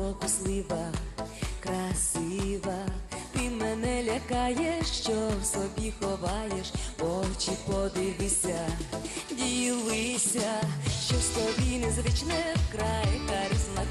спокуслива, красива, ти мене лякаєш, що в собі ховаєш, очі подивися, ділися, що з тобі незвичне вкрай харизма.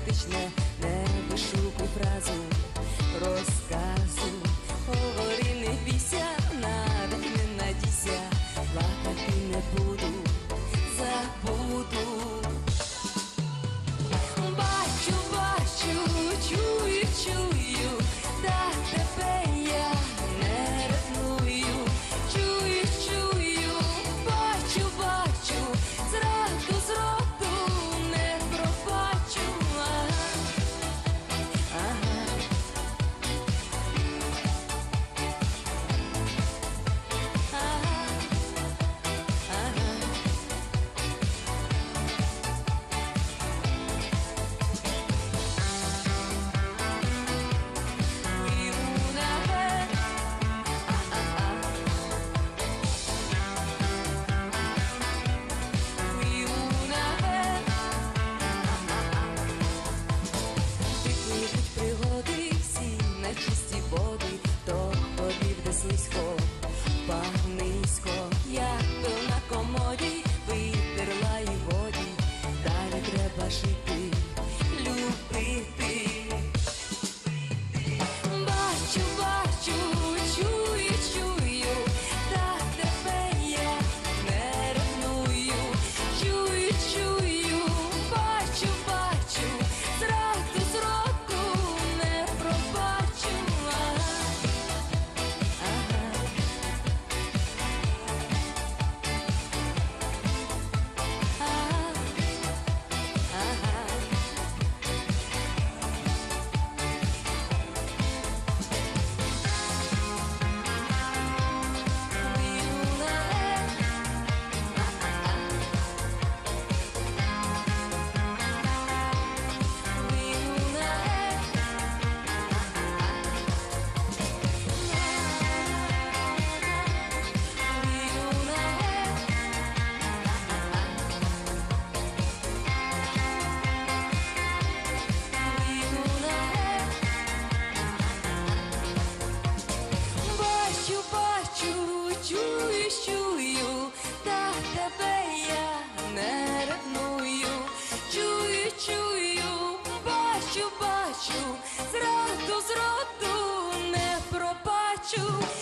you.